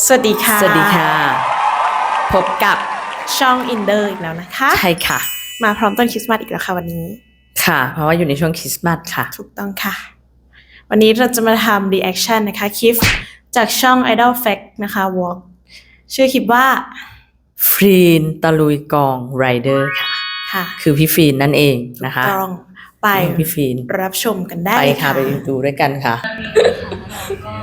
สวัสดีค่ะ สวัสดีค่ะ พบกับช่องอินเดอร์อีกแล้วนะคะ ใช่ค่ะ มาพร้อมต้นคริสต์มาสอีกแล้วค่ะวันนี้ ค่ะ เพราะว่าอยู่ในช่วงคริสต์มาสค่ะ ถูกต้องค่ะ วันนี้เราจะมาทำ reaction นะคะคลิปจากช่อง Idol Fact นะคะ Walk ชื่อคลิปว่าฟรีนตะลุยกองไรเดอร์ค่ะ ค่ะ คือพี่ฟรีนนั่นเองนะคะต้องไปพี่ฟรีนรับชมกันได้ไปเลยค่ะ ไปดูด้วยกันค่ะก็รอ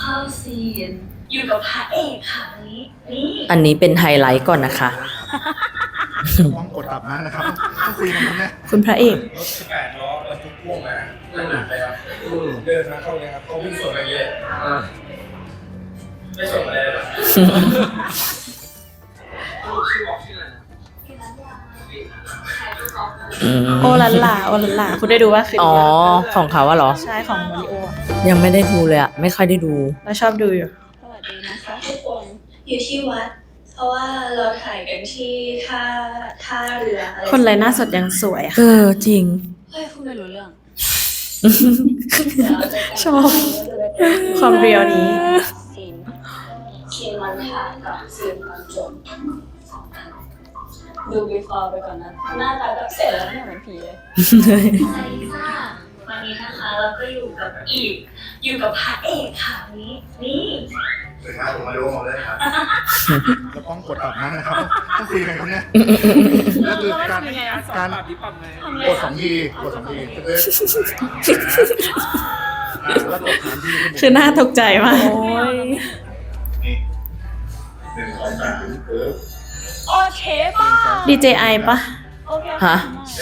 เข้าซีน อยู่กับพระเอกค่ะวันนี้นี่อันนี้เป็นไฮไลท์ก่อนนะคะต้องกดตับนะนะครับต้องคุยกันนะคุณพระเอกรถ18ล้อบรรทุกพ่วงมานั่งหนักไปครับเดินมาเข้าเลยครับเขาวิ่งสวนมาเยอะไม่ส่งอะไรเลยเหรอชื่ โอลันลาโอลันลาคุณได้ดูว่าคืออ๋อ๋อของเขาอะเหรอ ใช่ของมาริโออะยังไม่ได้ดูเลยอะไม่ค่อยได้ดู เราชอบดูอยู่ สวัสดีนะคะทุกคนอยู่ที่วัด เพราะว่าเราถ่ายกันที่ท่าท่าเรืออะไรคนไรหน้าสดยังสวยอะเออ จริง เฮ้ยพูดไม่รู้เรื่องชอบ ความเรียวนี้ ซีนซีนมันถ่ายกับซีนมันจบ ดู before ไปก่อนนะหน้าตาแบบเสร็จแล้วเนี่ยเหมือนผีเลยสวัสดีค่ะวันนี้นะคะเราก็อยู่กับอีกอยู่กับพระเอกค่ะวันนี้นี่สวัสดีครับผมมาดูหมดเลยครับแล้วต้องกดตับนะนะครับต้องคุยกันนะแล้วคือการการกดสองทีกดสองทีอ่าแล้วกดสามทีคือหน้าตกใจมากนี่หนึ่งสองสามปึ๊บ โอเคป่ะ DJI ปะโอเคฮะ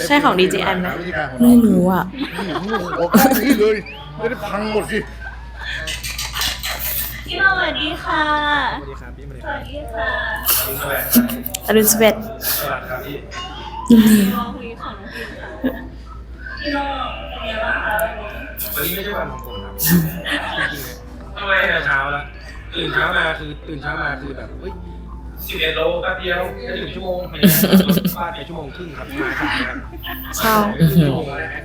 ใช่ของ DJI ไหมวิธีการของไม่เรารู้อะนี่โอ้โหกล้องนี้เลยไม่ได้พังหมดสิพี่น้องสวัสดีค่ะ สวัสดีครับพี่มาเลยสวัสดีค่ะสวัสดีครับอรุณสเวทสวัสดีครับพี่น้องคุยของน้องพิมค่ะพี่น้องเป็นไงบ้างคะวันนี้วันนี้ไม่ใช่วันของผมครับจริงๆทำไมแต่เช้าแล้วตื่นเช้ามาคือตื่นเช้ามาคือแบบเฮ้ย สิบเอ็ดโลแป๊บเดียวจะถึงชั่วโมงอะไรเงี้ยฟาดไปชั่วโมงครึ่งครับมาสายครับเศร้า ชั่วโมงแล้วนะครับ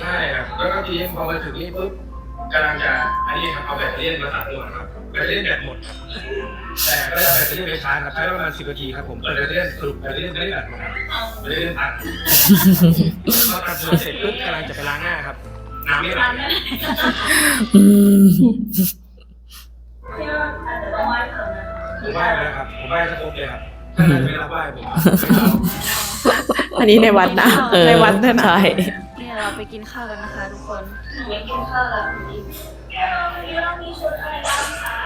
ใช่ครับแล้วก็ทีนี้พอมาถึงนี่ปุ๊บกำลังจะอันนี้ครับเอาแบตเตอรี่มาตัดด้วยครับแบตเตอรี่แบตหมดครับแต่ก็ได้เอาแบตเตอรี่ไปชาร์จครับใช้ประมาณสิบนาทีครับผมเปิดแบตเตอรี่สรุปแบตเตอรี่ไม่ได้แบตหมดครับแบตเตอรี่พังพอตัดส่วนเสร็จปุ๊บกำลังจะไปล้างหน้าครับน้ำไม่ไหล อืม พี่น้องอาจจะต้องไหว้เขานะ ผมไหว้แล้วครับ ผมไหว้สะครบเลยครับถ้าใครไม่รับไหว้ผมไม่เอาอันนี้ในวัดนะ เออ ในวัดด้วยนะใช่ เนี่ยเราไปกินข้าวกันนะคะทุกคนไปกินข้าวแล้ววันนี้พี่น้องมีชุดอะไรบ้างคะ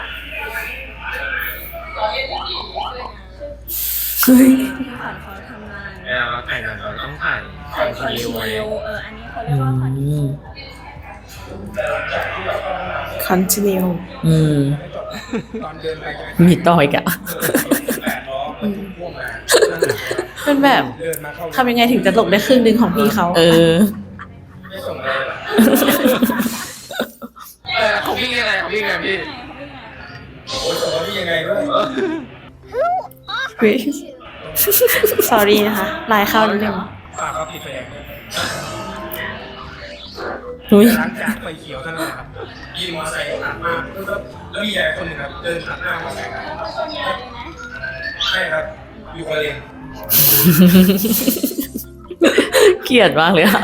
ขอเรียนที่ดีด้วยนะเฮ้ย พี่ขวัญเขาทำงานเนี่ยเราถ่ายหนังเราต้องถ่ายใส่คอนซีลเอออันนี้เขาเรียกว่าคอนซีอืลม continue อืม ตอนเดินไปจะมีต่ออีกอะแปดล้อบรรทุกพ่วงมาเป็นแบบเดินมาเข้าทำยังไงถึงจะตกได้ครึ่งหนึ่งของพี่เขาเออ ไม่ส่งอะไรเหรอเออเขาวิ่งยังไงเขาวิ่งยังไงพี่โอ้ยส่งเขาวิ่งยังไงด้วยเฮ้ย sorry นะคะลายเข้านิดนึงปากเขาผิดแปลกอุ้ย หลังจากไฟเขียวเท่านั้นแหละครับยิงมอเตอร์ไซค์ตัดมาปุ๊บ แล้วมียายคนหนึ่งครับเดินตัดหน้ามอเตอร์ไซค์ครับใช่ครับ อยู่คนเลนเกลียดมากเลยอะ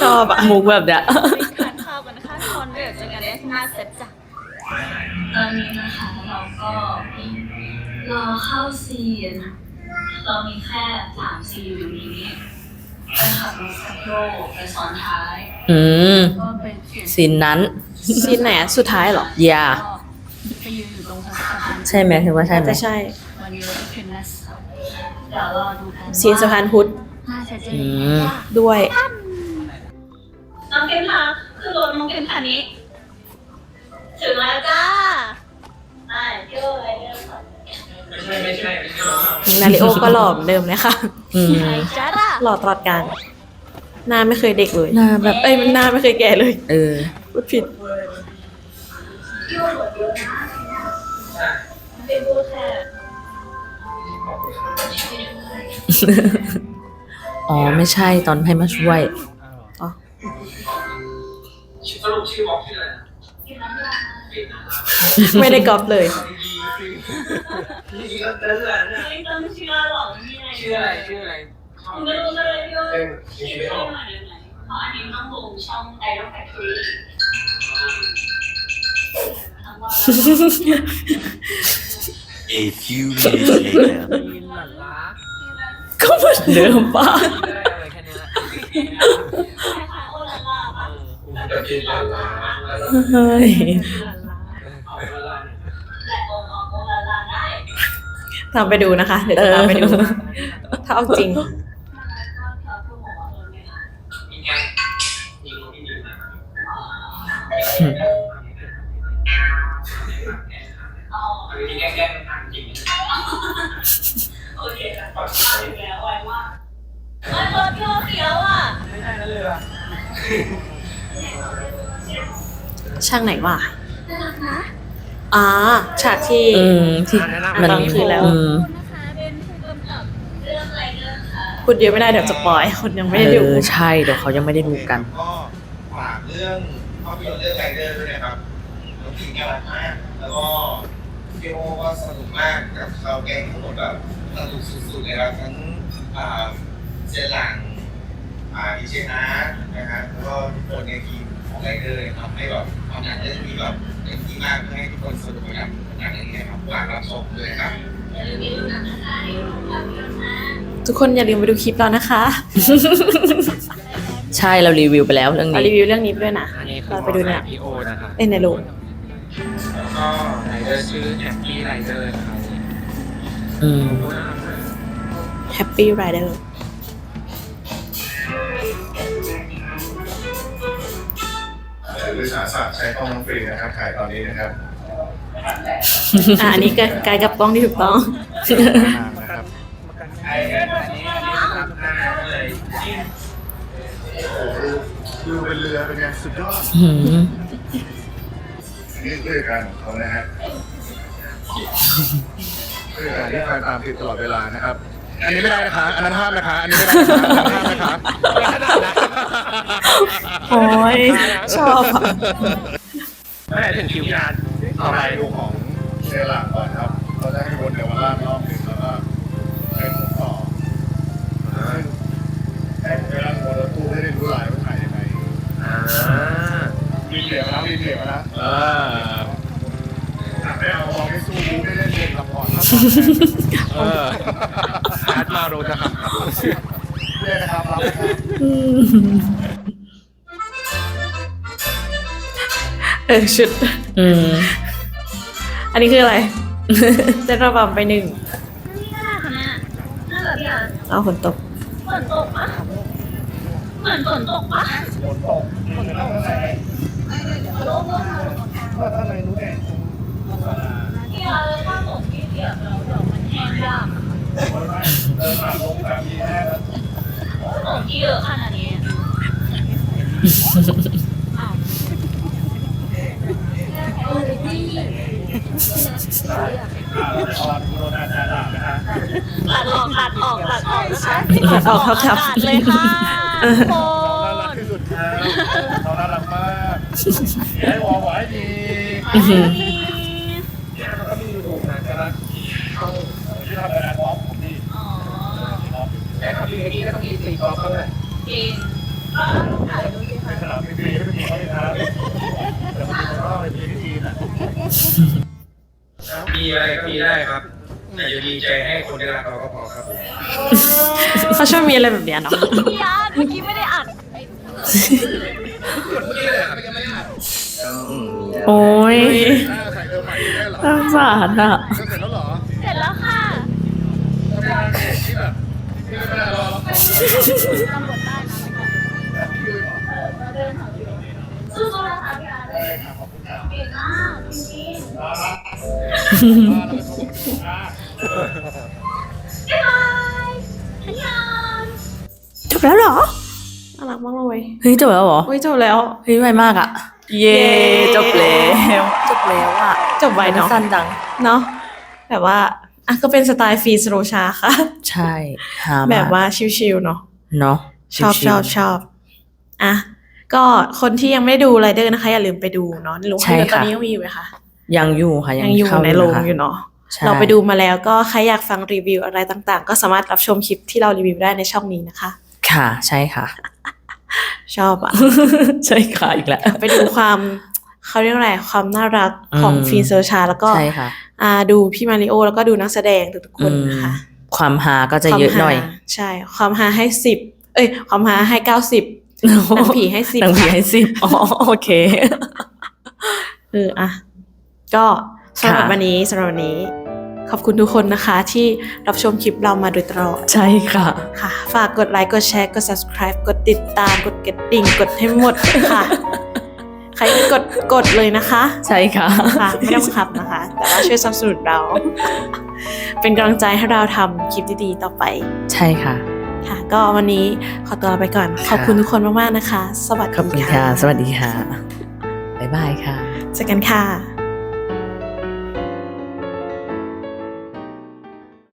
ชอบอะมุกแบบเนี้ยทานข้าวกันนะคะทุกคนเดี๋ยวเจอกันในหน้าเซตจ้ะตอนนี้นะคะเราก็รอเข้าซีนเรามีแค่สามซีนอยู่นี้ไปขับรถกับโยกไปซ้อนท้ายอืมก็ไปเปลี่ยนซีนนั้นซีนไหนอะสุดท้ายเหรออย่าก็ ใช่ไหมถือว่าใช่ไหมจะใช่วันนี้เราจะขึ้นนะเดี๋ยวรอดูกันซีนสะพานพุทธน่าจะเจออืมด้วยน้องเกมพาขึ้นรถน้องเกมคันนี้ ถึงแล้วจ้าไปเที่ยวอะไรเนี่ยค่ะไม่ใช่ไม่ใช่ไม่ใช่นาริโอก็หล่อเหมือนเดิมเลยค่ะอืมจ้าล่ะหล่อตลอดการหน้าไม่เคยเด็กเลยหน้าแบบเอ้ยมันหน้าไม่เคยแก่เลย เออพูดผิด อ๋อ ไม่ใช่ตอนให้มาช่วยอ๋อสรุปชื่อบอกชื่ออะไรนะกินน้ำยาไม่ได้ก๊อปเลยพี่ก็เตือนไม่ต้องเชื่อหรอกนี่ไงชื่ออะไรชื่ออะไรคุณไม่รู้เลยพี่ว่าเออชื่ชื่อออะอะไรไรไหนเพราะอันนี้ต้องลงช่องไดโรแฟคทอรี่ทั้งวัน A few minutes later. มีหลังรักก็เหมือนเดิมป่ะได้อะไรแค่นี้แหละคล้ายๆโอลาล่าปะแต่ชื่อหลังรักเฮ้ยเอาเวลาแต่โอลาโอลาล่าได้ตามไปดูนะคะ เดี๋ยวจะตามไปดูถ้าเอาจริง ช่างไหนวะน่ารักนะอ่าฉากที่ อืมที่มัมันนคือแล้ว อืม นะคะเป็นผู้กำกับเรื่องไรเดอร์ค่ะพูดเยอะไม่ได้เดี๋ยวจะปล่อยคนยังไม่เอได้ดูอใช่เดี๋ยวเขายังไม่ได้ดูกัน ก็ฝากเรื่องภาพยนตร์เรื่องไรเดอร์ด้วยนะครับน้องผิงน่ารักมากแล้วก็พี่โอก็สนุกมากกับเขาแกงทั้งหมดแบบสนุกสุดๆเลยครับทั้งอ่าเจนหลัง อ่าดิเชนานะฮะแล้วก็ทุกคนในทีมของไรเดอร์ทำให้แบบทำหนังเรื่องนี้แบบเต็มที่มากเพื่อให้ทุกคนสนุกกับหนังเรื่องนี้นะครับฝากรับชมด้วยครับอย่าลืมไปดูหนังนะคะในโรงภาพยนตร์นะทุกคนอย่าลืมไปดูคลิปเรานะคะ ใช่เรารีวิวไปแล้วเรื่องเรานี้รีวิวเรื่องนี้ด้วยนะ อันนี้คือเราไปดูเนี่ย พี่โอนะครับเอ้ยในโรงก็ไรเดอร์ชื่อแฮปปี้ไรเดอร์นะครับอืม Happy Rider วิสาสะใช้กล้องน้องฟรีนะครับถ่ายตอนนี้นะครับอะอันนี้ก็กายกับกล้องที่ถูกต้อง นะครับไอ้อันนี้อันนี้ครับหน้าเลยโอ้โหดูเป็นเรือเป็นไงสุดยอดอืมนี่คือการของเขานะฮะคือการที่คอยตามติดตลอดเวลานะครับ อันนี้ไม่ได้นะคะ อันนั้นห้ามนะคะ อันนี้ไม่ได้นะคะอันนั้นห้ามนะคะโอ้ยชอบอะไม่ได้ถึงคิวงานต่อไปดูของเชลาก่อนครับเขาจะให้วนเดี๋ยววันล่างรอบหนึ่งแล้วก็เป็นหมุนต่อให้เวลาวนรถตู้ได้รู้ลายว่าถ่ายยังไงอ่ามีเหลี่ยมนะมีเหลี่ยมนะเออ เอออาร์ตมาโรนะครับเล่นนะครับรับนะครับเออชุด อืมอันนี้คืออะไร เต้นระบำไปหนึ่งนี่น่ารักนะน่ารักอะเอาฝนตกฝนตกปะเหมือนฝนตกปะฝนตกฝนตกเมื่อไหร่ก็ถ้าในนู้นเองที่เราถ้าฝนที่เปียกแล้วเดี๋ยวมัน แห้งยากเดินผ่านลงแบบนี้แน่นะฝนที่เยอะขนาดนี้อ้าวเออดีตอนโดนอาจารย์ด่านะฮะตัดออกตัดออกตัดออกนะคะตัดออกครับครับตัดเลยค่ะทุกคน่ารักนที่สุดครับเขาน่ารักมากให้วอไว้ดี เนี่ยมันก็มียูทูบนะแต่ละ ที่ทำงานบล็อกผมดี อ๋อ แต่ทำดีนี้ก็ ต้องมีตีกอล์ฟเขาเลยจริงในสนามพีพีก็จะมีเขาเลยนะแต่มันมีคนรอบในพีพีน่ะมีอะไรก็มีได้ครับ แต่อย่ามีใจให้คนได้รักเราก็พอครับผมเขาชอบมีอะไรแบบเนี้ยเนาะพี่อาร์ตเมื่อกี้ไม่ได้อัดนี่เลยครับไม่ไม่อ่านโอ้ยใส่เออใหม่ได้เหรอน่าสงสารอะ สู้ๆนะคะพี่อาร์ตเก่งมากจริงๆบ๊ายบายอันยองจบแล้วเหรอ น่ารักมากเลยเฮ้ยจบแล้วเหรอ โอ้ยจบแล้ว เฮ้ยไวมากอะเย้จบแล้วจบแล้วอะจบไวเนาะสั้นจัง เนาะแบบว่าอะก็เป็นสไตล์ฟรีสโรชาค่ะ ใช่หามกแบบว่าชิลๆเนาะ เนาะชอบชิชวๆอบชอบอะก็คนที่ยังไม่ได้ดูไรเดอร์นะคะ อย่าลืมไปดูเนาะในโรงภาพยนตร์ตอนนี้ยังมีอยู่ไหมคะยังอยู่ค่ะยังอยู่เข้าในโรงค่ะอยู่เนาะใช่เราไปดูมาแล้วก็ใครอยากฟังรีวิวอะไรต่างๆ ก็สามารถรับชมคลิปที่เรารีวิวได้ในช่องนี้นะคะ ค่ะ ใช่ค่ะ ชอบอะใช่ค่ะอีกแล้วไปดูความเขาเรียกอะไรความน่ารักของอืมฟีนเซอร์ชา แล้วก็ใช่ค่ะอ่าดูพี่มาริโอแล้วก็ดูนักแสดงทุกๆคนนะคะอืม ความฮาก็จะเยอะหน่อยความฮาใช่ ความฮาให้สิบเอ้ย ความฮาให้เก้าสิบหนังผีให้สิบหนังผีให้สิบอ๋อโอเคเอออะก็สำหรับค่ะวันนี้สำหรับวันนี้ ขอบคุณทุกคนนะคะ ที่รับชมคลิปเรามาโดยตลอด ใช่ค่ะ ค่ะ ฝากกดไลค์ กดแชร์ กด subscribe กดติดตาม กดกระดิ่ง กดให้หมดค่ะใค รกดกดเลยนะคะใช่ค่ะค่ะไม่ต้องขับนะคะ แต่ว่าช่วยสนับสนุนเรา เป็นกำลังใจให้เราทำคลิปดีๆต่อไปใช่ค่ะ ค่ะ ก็วันนี้ขอตัวลาไปก่อน ขอบคุณทุกคนมากๆนะคะ สวัสขอบคุดีณค่ะ สวัสดีค่ะ บ๊ายบายค่ะเจอกันค่ะ